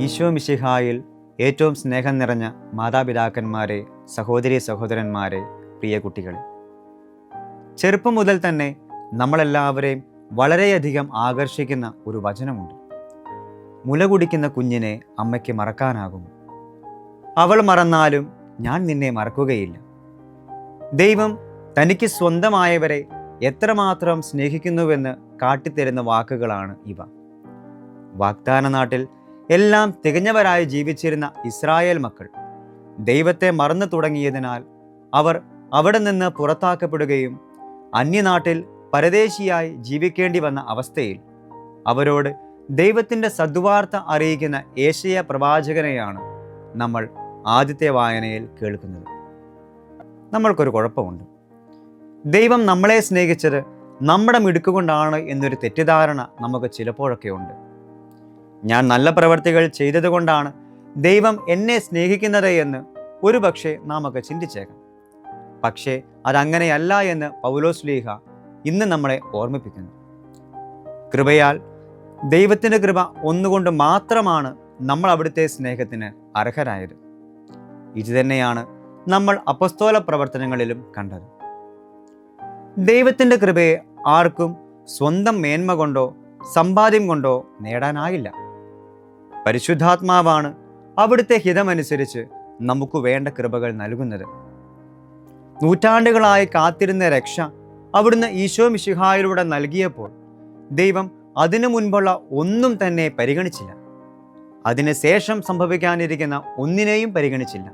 ഈശോ മിശിഹായിൽ ഏറ്റവും സ്നേഹം നിറഞ്ഞ മാതാപിതാക്കന്മാരെ സഹോദരി സഹോദരന്മാരെ പ്രിയ കുട്ടികളെ. ചെറുപ്പം മുതൽ തന്നെ നമ്മളെല്ലാവരെയും വളരെയധികം ആകർഷിക്കുന്ന ഒരു വചനമുണ്ട്. മുല കുടിക്കുന്ന കുഞ്ഞിനെ അമ്മയ്ക്ക് മറക്കാനാകും അവൾ മറന്നാലും ഞാൻ നിന്നെ മറക്കുകയില്ല. ദൈവം തനിക്ക് സ്വന്തമായവരെ എത്രമാത്രം സ്നേഹിക്കുന്നുവെന്ന് കാട്ടിത്തരുന്ന വാക്കുകളാണ് ഇവ. വാഗ്ദാന നാട്ടിൽ എല്ലാം തികഞ്ഞവരായി ജീവിച്ചിരുന്ന ഇസ്രായേൽ മക്കൾ. ദൈവത്തെ മറന്നു തുടങ്ങിയതിനാൽ അവർ അവിടെ നിന്ന് പുറത്താക്കപ്പെടുകയും അന്യനാട്ടിൽ പരദേശിയായി ജീവിക്കേണ്ടി വന്ന അവസ്ഥയിൽ അവരോട് ദൈവത്തിന്റെ സദ്വാർത്ത അറിയിക്കുന്ന ഏഷ്യ പ്രവാചകനെയാണ് നമ്മൾ ആദ്യത്തെ വായനയിൽ കേൾക്കുന്നത്. നമ്മൾക്കൊരു കുഴപ്പമുണ്ട്. ദൈവം നമ്മളെ സ്നേഹിച്ചത് നമ്മുടെ മിടുക്കുകൊണ്ടാണ് എന്നൊരു തെറ്റിദ്ധാരണ നമുക്ക് ചിലപ്പോഴൊക്കെ ഉണ്ട്. ഞാൻ നല്ല പ്രവർത്തികൾ ചെയ്തതുകൊണ്ടാണ് ദൈവം എന്നെ സ്നേഹിക്കുന്നത് എന്ന് ഒരുപക്ഷെ നാം ഒക്കെ ചിന്തിച്ചേക്കാം. പക്ഷേ അതങ്ങനെയല്ല എന്ന് പൗലോസ് ലീഹ ഇന്ന് നമ്മളെ ഓർമ്മിപ്പിക്കുന്നു. കൃപയാൽ ദൈവത്തിന്റെ കൃപ ഒന്നുകൊണ്ട് മാത്രമാണ് നമ്മൾ അവിടുത്തെ സ്നേഹത്തിന് അർഹരായത്. ഇതുതന്നെയാണ് നമ്മൾ അപസ്തോല പ്രവർത്തനങ്ങളിലും കണ്ടത്. ദൈവത്തിന്റെ കൃപയെ ആർക്കും സ്വന്തം മേന്മ കൊണ്ടോ സമ്പാദ്യം കൊണ്ടോ നേടാനായില്ല. പരിശുദ്ധാത്മാവാണ് അവിടുത്തെ ഹിതമനുസരിച്ച് നമുക്ക് വേണ്ട കൃപകൾ നൽകുന്നത്. നൂറ്റാണ്ടുകളായി കാത്തിരുന്ന രക്ഷ അവിടുന്ന് ഈശോ മിശിഹായിലൂടെ നൽകിയപ്പോൾ ദൈവം അതിനു മുൻപുള്ള ഒന്നും തന്നെ പരിഗണിച്ചില്ല. അതിന് ശേഷം സംഭവിക്കാനിരിക്കുന്ന ഒന്നിനെയും പരിഗണിച്ചില്ല.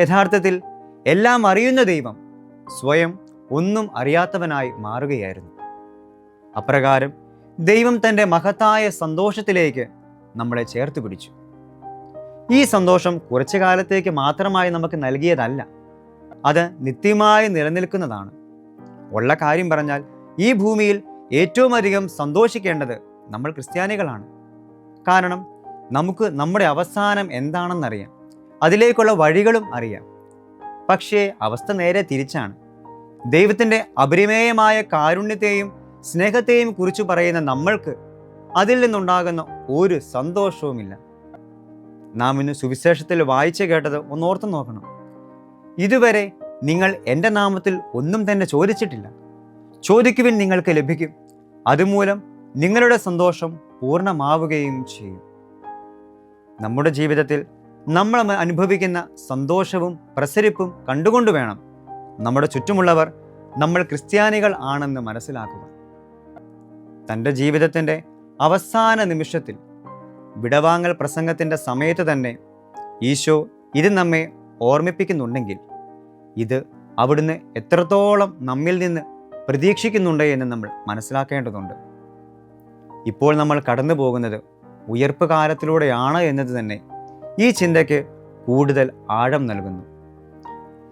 യഥാർത്ഥത്തിൽ എല്ലാം അറിയുന്ന ദൈവം സ്വയം ഒന്നും അറിയാത്തവനായി മാറുകയായിരുന്നു. അപ്രകാരം ദൈവം തന്റെ മഹത്തായ സന്തോഷത്തിലേക്ക് നമ്മളെ ചേർത്ത് പിടിച്ചു. ഈ സന്തോഷം കുറച്ചു കാലത്തേക്ക് മാത്രമായി നമുക്ക് നൽകിയതല്ല. അത് നിത്യമായി നിലനിൽക്കുന്നതാണ്. ഉള്ള കാര്യം പറഞ്ഞാൽ ഈ ഭൂമിയിൽ ഏറ്റവും അധികം സന്തോഷിക്കേണ്ടത് നമ്മൾ ക്രിസ്ത്യാനികളാണ്. കാരണം നമുക്ക് നമ്മുടെ അവസാനം എന്താണെന്നറിയാം. അതിലേക്കുള്ള വഴികളും അറിയാം. പക്ഷേ അവസ്ഥ നേരെ തിരിച്ചാണ്. ദൈവത്തിന്റെ അപരിമേയമായ കാരുണ്യത്തെയും സ്നേഹത്തെയും കുറിച്ച് പറയുന്ന നമ്മൾക്ക് അതിൽ നിന്നുണ്ടാകുന്ന ഒരു സന്തോഷവുമില്ല. നാം ഇന്ന് സുവിശേഷത്തിൽ വായിച്ചു കേട്ടത് ഒന്നോർത്ത് നോക്കണം. ഇതുവരെ നിങ്ങൾ എന്റെ നാമത്തിൽ ഒന്നും തന്നെ ചോദിച്ചിട്ടില്ല. ചോദിക്കുവിൻ നിങ്ങൾക്ക് ലഭിക്കും. അതുമൂലം നിങ്ങളുടെ സന്തോഷം പൂർണമാവുകയും ചെയ്യും. നമ്മുടെ ജീവിതത്തിൽ നമ്മൾ അനുഭവിക്കുന്ന സന്തോഷവും പ്രസരിപ്പും കണ്ടുകൊണ്ട് വേണം. നമ്മുടെ ചുറ്റുമുള്ളവർ നമ്മൾ ക്രിസ്ത്യാനികൾ ആണെന്ന് മനസ്സിലാക്കുക. തന്റെ ജീവിതത്തിന്റെ അവസാന നിമിഷത്തിൽ വിടവാങ്ങൽ പ്രസംഗത്തിന്റെ സമയത്ത് തന്നെ ഈശോ ഇത് നമ്മെ ഓർമ്മിപ്പിക്കുന്നുണ്ടെങ്കിൽ ഇത് അവിടുന്ന് എത്രത്തോളം നമ്മിൽ നിന്ന് പ്രതീക്ഷിക്കുന്നുണ്ട് എന്ന് നമ്മൾ മനസ്സിലാക്കേണ്ടതുണ്ട്. ഇപ്പോൾ നമ്മൾ കടന്നു പോകുന്നത് ഉയർപ്പ് കാലത്തിലൂടെയാണ് എന്നത് തന്നെ ഈ ചിന്തയ്ക്ക് കൂടുതൽ ആഴം നൽകുന്നു.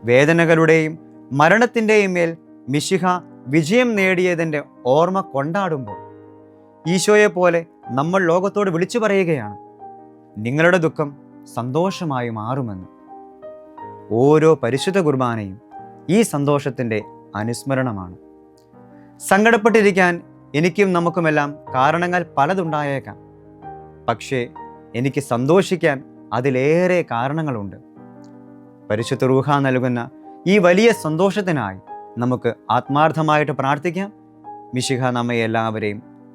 വേദനകളുടെയും മരണത്തിന്റെയും മേൽ മിശിഹ വിജയം നേടിയതിന്റെ ഓർമ്മ കൊണ്ടാടുമ്പോൾ ഈശോയെ പോലെ നമ്മൾ ലോകത്തോട് വിളിച്ചു പറയുകയാണ്. നിങ്ങളുടെ ദുഃഖം സന്തോഷമായി മാറുമെന്ന്. ഓരോ പരിശുദ്ധ കുർബാനയും ഈ സന്തോഷത്തിന്റെ അനുസ്മരണമാണ്. സങ്കടപ്പെട്ടിരിക്കാൻ എനിക്കും നമുക്കുമെല്ലാം കാരണങ്ങൾ പലതുണ്ടായേക്കാം. പക്ഷേ എനിക്ക് സന്തോഷിക്കാൻ അതിലേറെ കാരണങ്ങളുണ്ട്. പരിശുദ്ധ റൂഹ നൽകുന്ന ഈ വലിയ സന്തോഷത്തിനായി നമുക്ക് ആത്മാർത്ഥമായിട്ട് പ്രാർത്ഥിക്കാം. മിശിഹ നമ്മെ എല്ലാവരെയും